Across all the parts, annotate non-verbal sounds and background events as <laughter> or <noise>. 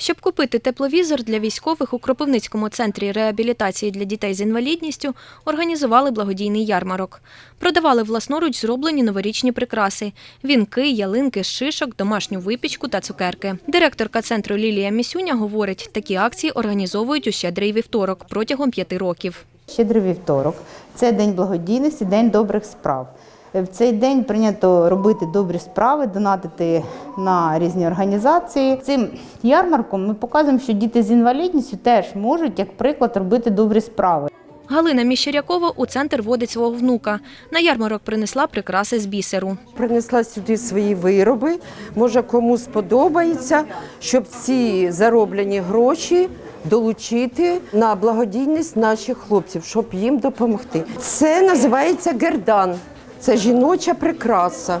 Щоб купити тепловізор для військових у Кропивницькому центрі реабілітації для дітей з інвалідністю організували благодійний ярмарок. Продавали власноруч зроблені новорічні прикраси: вінки, ялинки, шишок, домашню випічку та цукерки. Директорка центру Лілія Місюня говорить, такі акції організовують у щедрий вівторок протягом п'яти років. Щедрий вівторок це день благодійності, день добрих справ. В цей день прийнято робити добрі справи, донатити на різні організації. Цим ярмарком ми показуємо, що діти з інвалідністю теж можуть, як приклад, робити добрі справи. Галина Міщерякова у центр водить свого внука. На ярмарок принесла прикраси з бісеру. Принесла сюди свої вироби. Може, кому сподобається, щоб ці зароблені гроші долучити на благодійність наших хлопців, щоб їм допомогти. Це називається гердан. Це жіноча прикраса.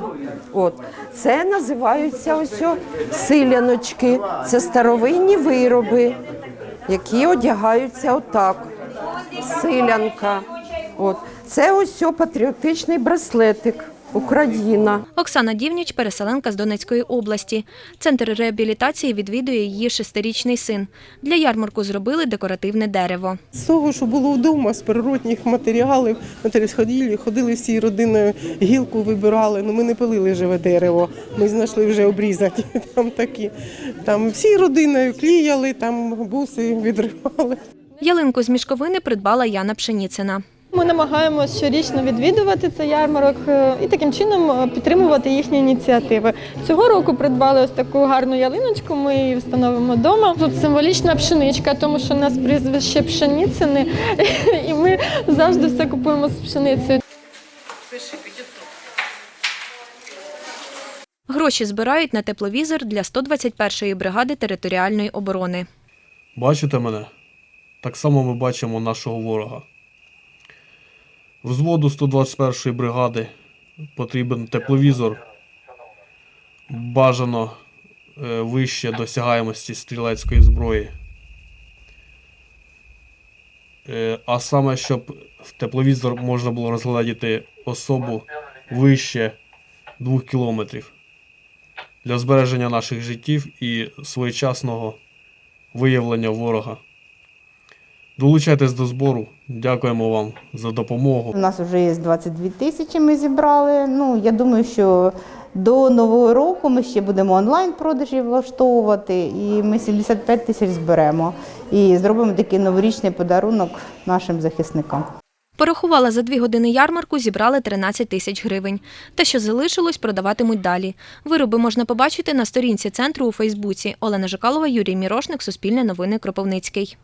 От. Це називаються ось силяночки. Це старовинні вироби, які одягаються отак. Силянка. От. Це ось патріотичний браслетик. Україна. Оксана Дівніч – переселенка з Донецької області. Центр реабілітації відвідує її шестирічний син. Для ярмарку зробили декоративне дерево. З того, що було вдома, з природних матеріалів, ми ходили, ходили всі родиною, гілку вибирали. Ну ми не пилили живе дерево. Ми знайшли вже обрізані. <laughs> Там такі. Там всі родиною кліяли, там буси відривали. Ялинку з мішковини придбала Яна Пшеніцина. Ми намагаємося щорічно відвідувати цей ярмарок е, і таким чином е, підтримувати їхні ініціативи. Цього року придбали ось таку гарну ялиночку. Ми її встановимо вдома. Тут символічна пшеничка, тому що у нас прізвище пшеніцини, <laughs> і ми завжди все купуємо з пшеницею. Гроші збирають на тепловізор для 121-ї бригади територіальної оборони. Бачите мене? Так само ми бачимо нашого ворога. Взводу 121-ї бригади потрібен тепловізор. Бажано е, вище досягаємості стрілецької зброї. Е, а саме, щоб в тепловізор можна було розглядіти особу вище 2 кілометрів для збереження наших життів і своєчасного виявлення ворога. Долучайтесь до збору. Дякуємо вам за допомогу. У нас вже є 22 тисячі. Ми зібрали. Ну я думаю, що до нового року ми ще будемо онлайн продажі влаштовувати, і ми 75 тисяч зберемо і зробимо такий новорічний подарунок нашим захисникам. Порахувала за дві години ярмарку, зібрали 13 тисяч гривень. Те, що залишилось, продаватимуть далі. Вироби можна побачити на сторінці центру у Фейсбуці. Олена Жикалова, Юрій Мірошник, Суспільне новини Кропивницький.